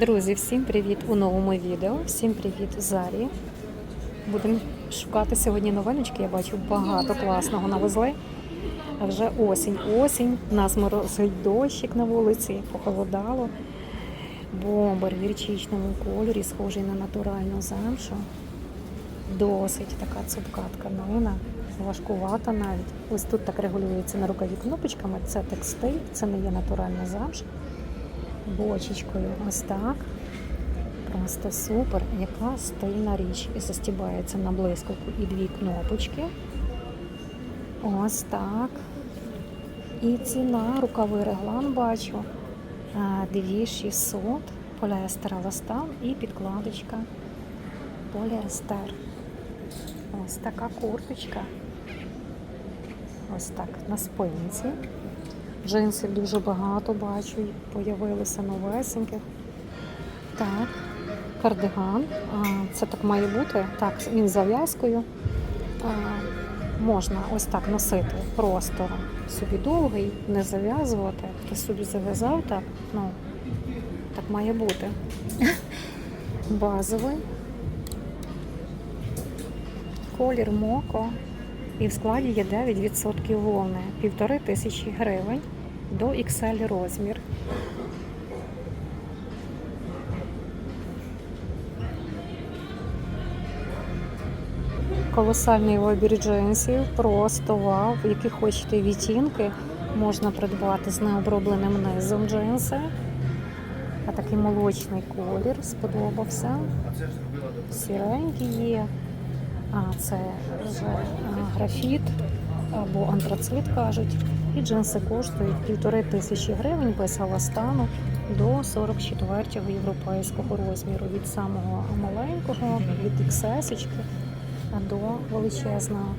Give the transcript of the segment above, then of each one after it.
Друзі, всім привіт у новому відео. Всім привіт Зарі. Будемо шукати сьогодні новиночки. Я бачу багато класного навезли. А вже осінь. Осінь, нас морозить дощик на вулиці, похолодало. Бомбер в гірчичному кольорі, схожий на натуральну замшу. Досить така цупка тканина, важкувата навіть. Ось тут так регулюється на рукаві кнопочками. Це текстиль, це не є натуральна замша бочечкою. Ось так. Просто супер. Яка стильна річ. І застібається на блискавку і дві кнопочки. Ось так. І ціна, рукавий реглан бачу. а, 2600 поліестер еластан і підкладочка поліестер. Ось така курточка. Ось так на спинці. Джинсів дуже багато бачу, появилося новесеньких. Так, кардиган. Це так має бути. Так, він з зав'язкою. Можна ось так носити просто собі довгий, не зав'язувати. Ти собі зав'язав так, ну, так має бути. Базовий. Колір моко. І в складі є 9% вовни, півтори тисячі гривень до XL розмір. Колосальний вибір джинсів, просто вау, які хочете відтінки, можна придбати з необробленим низом джинси. А такий молочний колір сподобався. Сіренький є. А це вже графіт або антрацит кажуть. І джинси коштують півтори тисячі гривень без еластану до 44-го європейського розміру. Від самого маленького, від XS до величезного.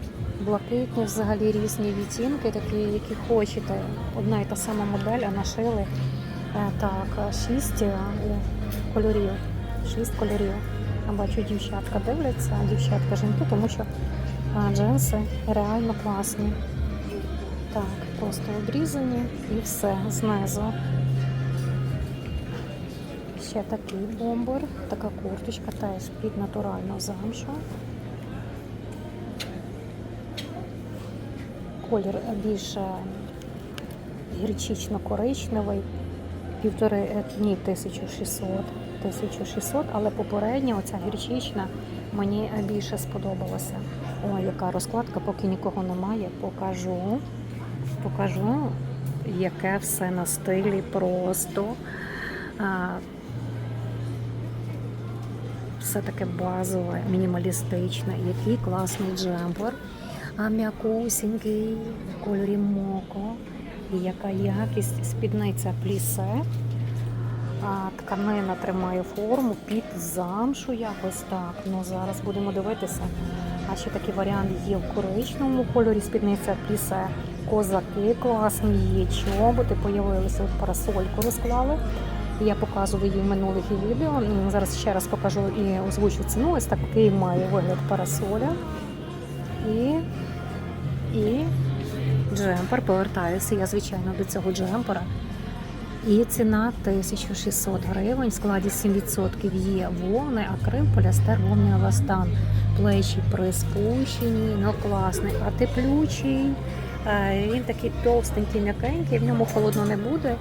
Блакитні взагалі різні відтінки, такі, які хочете. Одна і та сама модель, а нашили е, так, шість е, кольорів. Шість кольорів. Я бачу, дівчатка дивляться, дівчатка жінки, тому що джинси реально класні. Так, просто обрізані і все знизу. Ще такий бомбер, така курточка теж під натуральну замшу. Колір більше гірчично-коричневий, півтори е, ні, 1600. 1600, але попередня оця гірчична мені більше сподобалася. Ой, яка розкладка, поки нікого немає, покажу. Покажу, яке все на стилі просто. Все таке базове, мінімалістичне, який класний джемпер, а м'якусінький в кольорі моко. І яка якість спідниця плісе. А, Тканина тримає форму під замшу якось так. Ну зараз будемо дивитися. А ще такий варіант є в коричневому кольорі спідниця плісе. Козаки класні, є чоботи, появилися от парасольку розклали. Я показувала її в минулих відео. Зараз ще раз покажу і озвучу ціну. Ось такий має вигляд парасоля. І, і джемпер. Повертаюся я, звичайно, до цього джемпера. І ціна 1600 гривень. В складі 7% є вовни, а Крим поліастер вовни еластан. Плечі приспущені, ну класний, а теплючий. Е, Він такий товстенький, м'якенький, в ньому холодно не буде.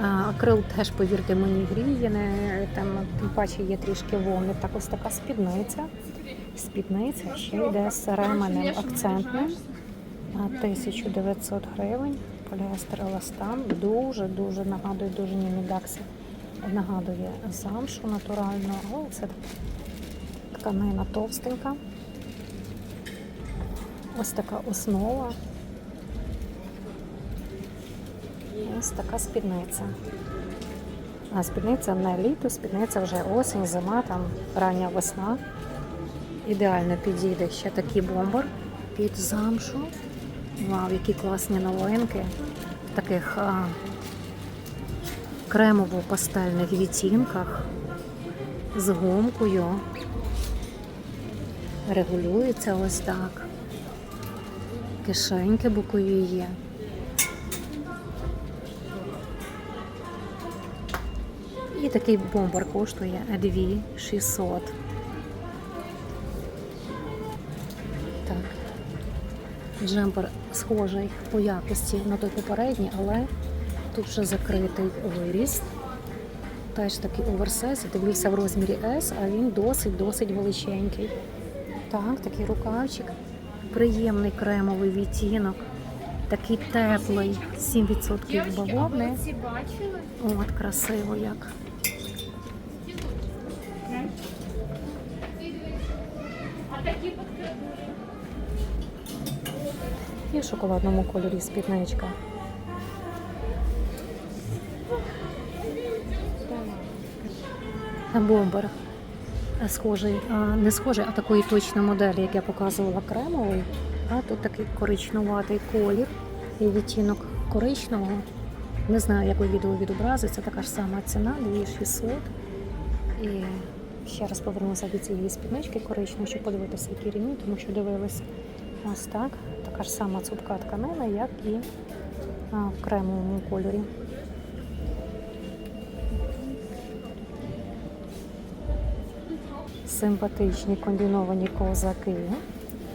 Акрил теж, повірте мені, гріє, не, там, тим паче є трішки вовни. Так ось така спідниця. Спідниця ще йде з ременем акцентним. А, 1900 гривень. Поліестер еластан. Дуже-дуже нагадує, дуже ні. Нагадує замшу натуральну, але це тканина товстенька. Ось така основа. Ось така спідниця. А спідниця не літо, спідниця вже осінь, зима, там рання весна. Ідеально підійде ще такий бомбер під замшу. Вау, які класні новинки в таких а, кремово-пастельних відтінках з гумкою. Регулюється ось так. Кишеньки бокові є. Такий бомбер коштує 2600. Так. Джемпер схожий по якості на той попередній, але тут вже закритий виріс. Теж такий оверсайз. Я Дивлюся в розмірі S, а він досить-досить величенький. Так, такий рукавчик. Приємний кремовий відтінок. Такий теплий, 7% бавовни. От красиво як. Шоколадному кольорі спідничка. Бомбер. Схожий, а, не схожий, а такої точно моделі, як я показувала кремовий. А тут такий коричнуватий колір і відтінок коричневого. Не знаю, як у відео відобразиться, така ж сама ціна, 2600. І ще раз повернуся до цієї спіднички коричневої, щоб подивитися, які рівні, тому що дивилися ось так. Така ж сама цупка тканина, як і в кремовому кольорі. Симпатичні комбіновані ковзаки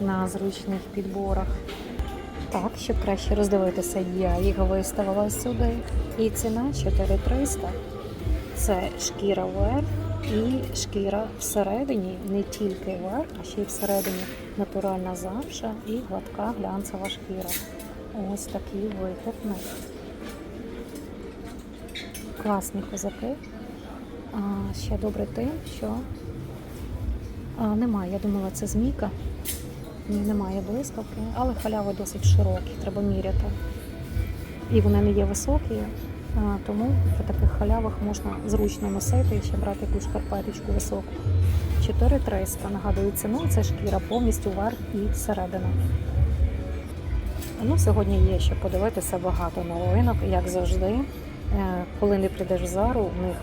на зручних підборах. Так, щоб краще роздивитися, я їх виставила сюди. І ціна 4300. Це шкіра верх і шкіра всередині, не тільки верх, а ще й всередині натуральна замша і гладка глянцева шкіра. Ось такий них. Класні козаки. А, ще добре тим, що а, немає. Я думала, це змійка. Ні, немає блискавки, але халяви досить широкі, треба міряти. І вони не є високі, тому при таких халявах можна зручно носити і ще брати якусь шкарпеточку високу. 4300, нагадую ціну, це шкіра повністю верх і всередина. Ну, сьогодні є ще подивитися багато новинок, як завжди. Е, Коли не прийдеш в зару, в них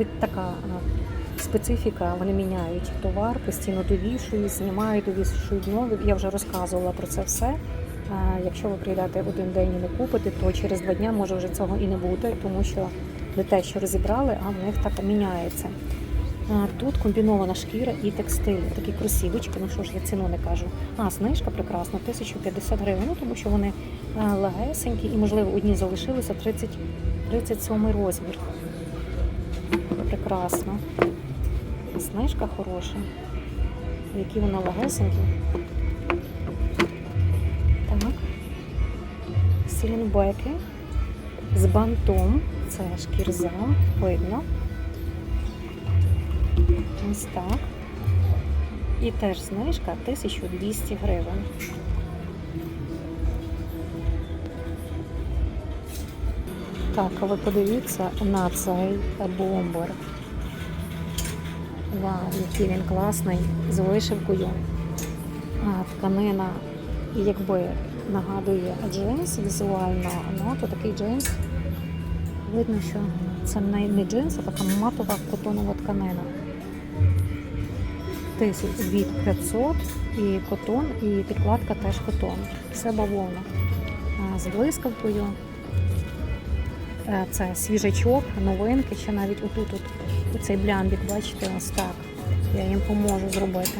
е, така е, специфіка, вони міняють товар, постійно довішують, знімають, довішують нові. Я вже розказувала про це все. Якщо ви прийдете один день і не купите, то через два дні може вже цього і не бути, тому що не те, що розібрали, а в них так міняється. Тут комбінована шкіра і текстиль, такі кросівочки, ну що ж я ціну не кажу. А, знижка прекрасна, 1050 гривень, ну тому що вони легесенькі і, можливо, одні залишилися 30, 37 розмір. Прекрасно. Знижка хороша. Які вони легесенькі. Сілінбеки з бантом. Це шкірза, видно. Ось так. І теж знижка 1200 гривень. Так, а ви подивіться на цей бомбер. Вау, який він класний, з вишивкою. А, тканина, якби нагадує джинс візуально, ну то такий джинс. Видно, що це не джинс, а така матова котонова тканина. Тисяч від 500 і котон, і підкладка теж котон. Все бавовна. З блискавкою. Е, Це свіжачок, новинки, ще навіть отут от, цей блямбік, бачите, ось так. Я їм поможу зробити.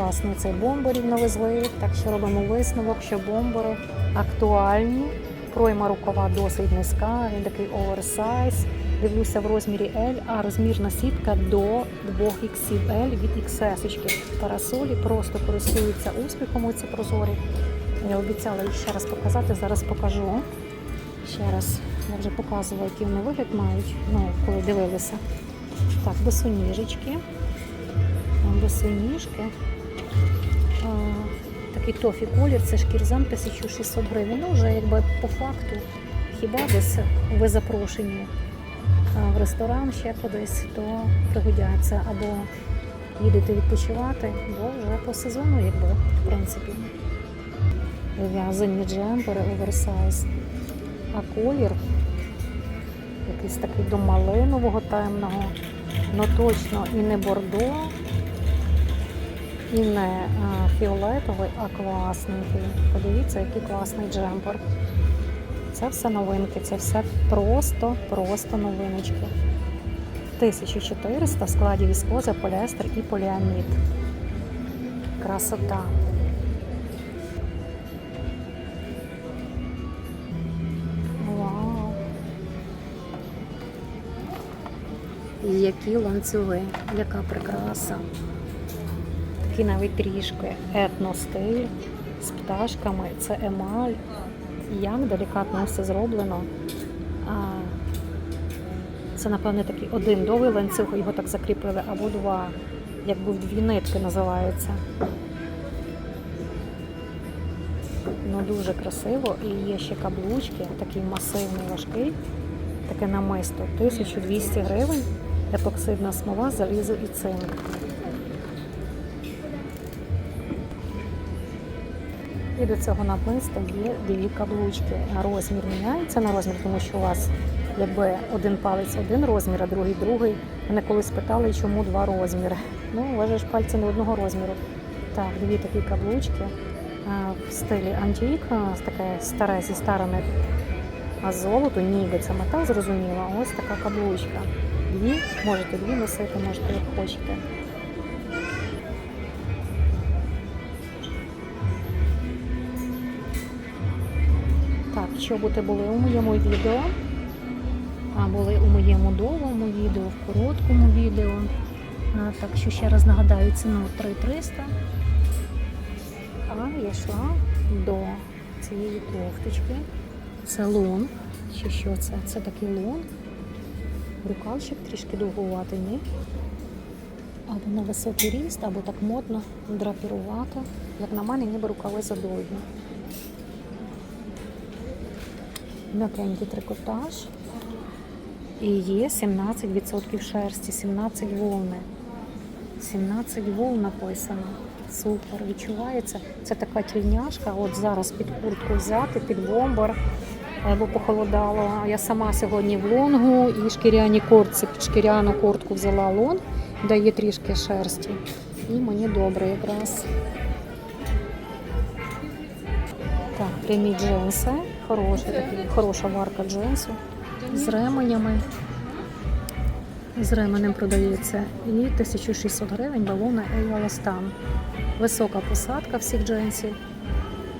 Класний цей бомберів навезли, так що робимо висновок, що бомбери актуальні. Пройма рукава досить низька, він такий оверсайз. Дивлюся в розмірі L, а розмірна сітка до 2XL від XS. Парасолі просто користуються успіхом ці прозорі. Я обіцяла їх ще раз показати, зараз покажу. Ще раз я вже показувала, який вони вигляд мають, ну, коли дивилися. Так, босоніжечки. Босоніжки. Такий тофі колір, це шкірзам 1600 гривень. Ну, вже якби по факту, хіба десь ви запрошені в ресторан ще кудись, то пригодяться. Або їдете відпочивати, бо вже по сезону, якби, в принципі. В'язані джемпери, оверсайз. А колір якийсь такий до малинового темного, ну точно і не бордо, і не фіолетовий, а класненький. Подивіться, який класний джемпер. Це все новинки, це все просто, просто новиночки. 1400 в складі віскоза, поліестер і поліамід. Красота. Вау. Які ланцюги, яка прикраса. Такий навіть трішки етностиль з пташками. Це емаль. Як делікатно все зроблено. Це, напевне, такий один довгий ланцюг, його так закріпили, або два, якби дві нитки називається. Ну, дуже красиво. І є ще каблучки, такий масивний, важкий, таке намисто. 1200 гривень, епоксидна смола, залізо і цинк. І до цього намиста є дві каблучки. Розмір міняється на розмір, тому що у вас якби один палець один розмір, а другий другий. Мене колись питали, чому два розміри. Ну, вважаєш пальці не одного розміру. Так, дві такі каблучки в стилі антік, таке старе зі старими а золото, ніби це метал, зрозуміло. Ось така каблучка. Дві, можете дві носити, можете як хочете. Так, чоботи були у моєму відео. А були у моєму довгому відео, в короткому відео. Так що ще раз нагадаю ціну 3300. А я йшла до цієї кофточки. Це лон. Чи що це? Це такий лон. Рукавчик трішки довгуватий, ні? Або на високий ріст, або так модно драпірувати. Як на мене, ніби рукави задовгі. М'якенький трикотаж. І є 17% шерсті, 17 вовни. 17 вовн написано. Супер, відчувається. Це така тільняшка. От зараз під куртку взяти, під бомбер, е, бо похолодало. Я сама сьогодні в лонгу і шкіряні куртці, під шкіряну куртку взяла лонг, дає трішки шерсті. І мені добре якраз. Так, прямі джинси. Хороша, такий, хороша варка джинсу з ременями. З ременем продається. І 1600 гривень балона Еластан. Висока посадка всіх джинсів.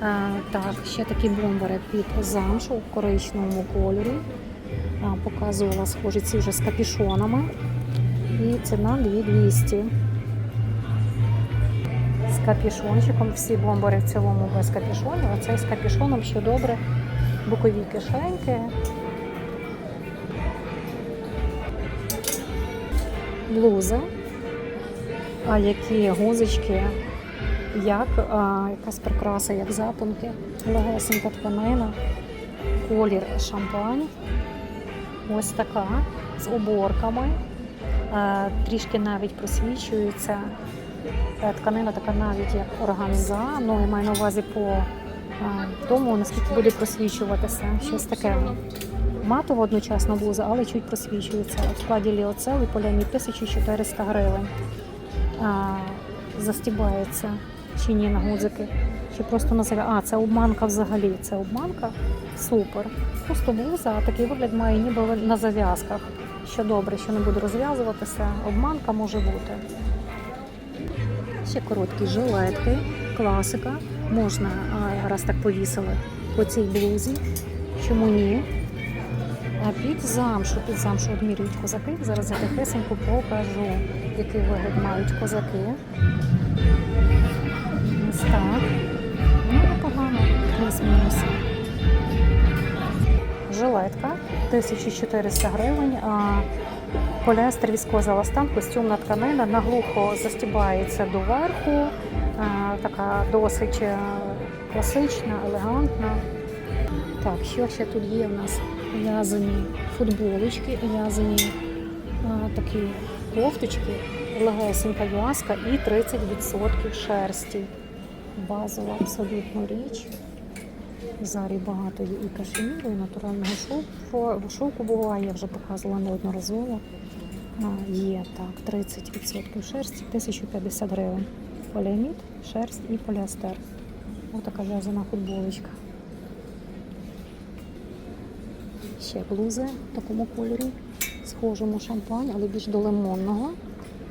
А, так, ще такі бомбери під замшу в коричневому кольорі. А, показувала схожі ці вже з капішонами. І ціна 2200. З капішончиком. Всі бомбери в цілому без капішонів. Оцей з капішоном ще добре. Бокові кишеньки. Блуза. А які гузочки, як а, якась прикраса, як запонки, легесенька тканина, колір шампань. Ось така з оборками. Е, Трішки навіть просвічується. Е, Тканина така навіть як органза. Ну, я маю на увазі по тому, наскільки буде просвічуватися. Щось таке матово одночасно блуза, але чуть просвічується. В складі ліоцел і полямі 1400 гривень. Застібається чи ні на гудзики. Чи просто на зав'я- А, це обманка взагалі. Це обманка. Супер. Просто блуза, а такий вигляд має ніби на зав'язках. Що добре, що не буде розв'язуватися. Обманка може бути. Ще короткі жилетки, класика. Можна, раз так повісили, по цій блузі. Чому ні? Під замшу, під замшу одмірюють козаки. Зараз я тихесенько покажу, який вигляд мають козаки. Ось так. Ну, непогано, плюс-мінус. Жилетка 1400 гривень. А поліестер віскоза ластан, костюмна тканина, наглухо застібається доверху. А, така досить е, класична, елегантна. Так, що ще тут є у нас? В'язані футболочки, в'язані такі кофточки, легесенька в'язка і 30% шерсті. Базова абсолютно річ. Зарі багато є і кашеміру, і натурального шовку. Шовку буває, я вже показувала неодноразово. Є так, 30% шерсті, 1050 гривень. Поліамід, шерсть і поліастер. Ось така в'язана футболочка. ще блузи в такому кольорі, схожому шампань, але більш до лимонного.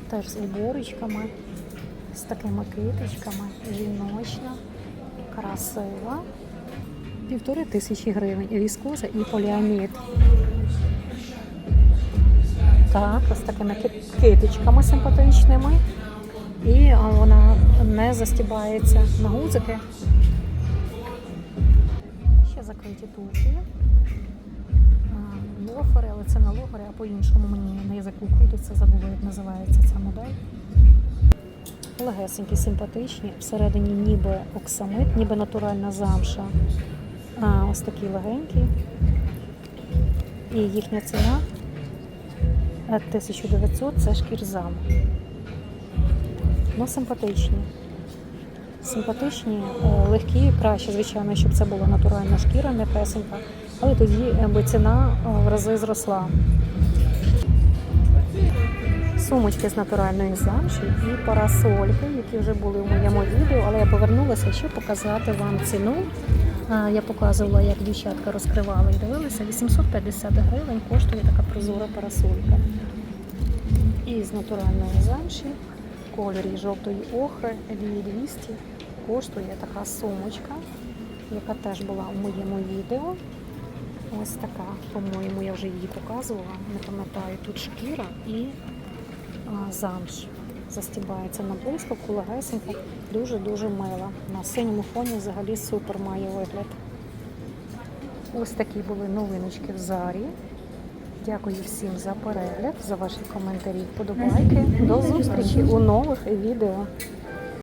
Теж з оборочками, з такими китичками, жіночна, красива. Півтори тисячі гривень. Віскоза і поліамід. Так, ось такими ки- китичками симпатичними. І вона не застібається на гудзики. Ще закриті туфлі. Лофери, але це не лофери, а по-іншому мені на язику крутиться, забула, як називається ця модель. Легесенькі, симпатичні, всередині ніби оксамит, ніби натуральна замша. А, ось такі легенькі. І їхня ціна е, 1900 це шкірзам. Ну, симпатичні. Симпатичні, е, легкі, краще, звичайно, щоб це була натуральна шкіра, не песенька. Але тоді би ціна е, в рази зросла. Сумочки з натуральної замші і парасольки, які вже були в моєму відео, але я повернулася, щоб показати вам ціну. Я показувала, як дівчатка розкривали і дивилися. 850 гривень коштує така прозора парасолька. І з натуральної замші кольорі жовтої охри 200 коштує така сумочка, яка теж була у моєму відео. Ось така, по-моєму, я вже її показувала. Не пам'ятаю, тут шкіра і а, замш. Застібається на блискавку, легесенько, дуже-дуже мила. На синьому фоні взагалі супер має вигляд. Ось такі були новиночки в Зарі. Дякую всім за перегляд, за ваші коментарі, вподобайки. До зустрічі у нових відео.